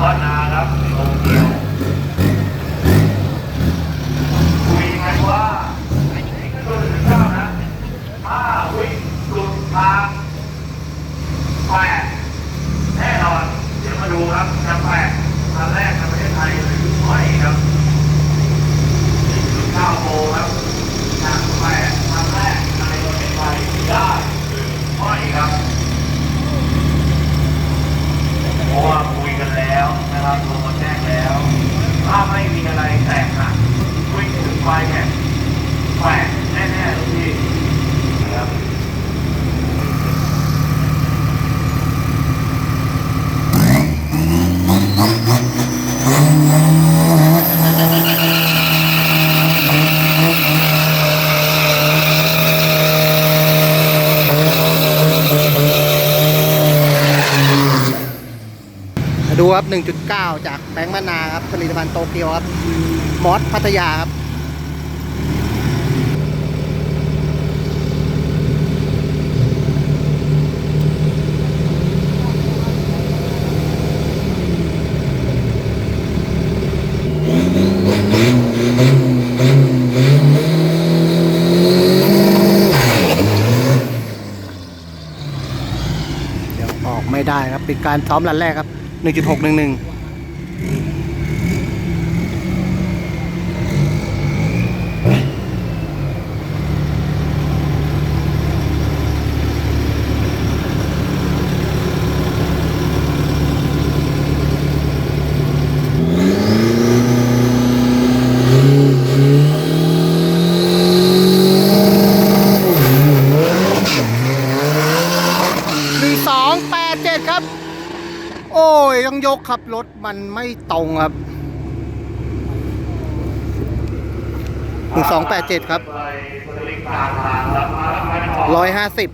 บ้านาครับโตเกียวคุยกันว่านี่ก็โดนเก้านะถ้าวิ่งหลุดทางแปดแน่นอน เดี๋ยวมาดูครับจะแปดครั้งแรกในประเทศไทยหรือไม่ครับนี่คือเก้าโมครับจะแปดครั้งแรกในประเทศไทยได้หรือไม่ครับ เพราะว่าคุยกันแล้วนะครับลงมาแจ้งแล้ว ถ้าไม่มีอะไรแตกหักวิ่งถึงปลายแข่งแปลกแน่ๆทุกที่นะครับ มา ดูครับ 1.9 จากแบงค์มะนาครับผลิตภัณฑ์โตเกียวครับ มอสพัทยาครับเดี๋ยวออกไม่ได้ครับเป็นการซ้อมรันแรกครับ หนึ่งจุดหกหนึ่งหนึ่ง1 2 8 7 ครับ โอ้ย ต้องยกครับ รถมันไม่ตรงครับหนึ่งสองแปดเจ็ดครับร้อยห้าสิบ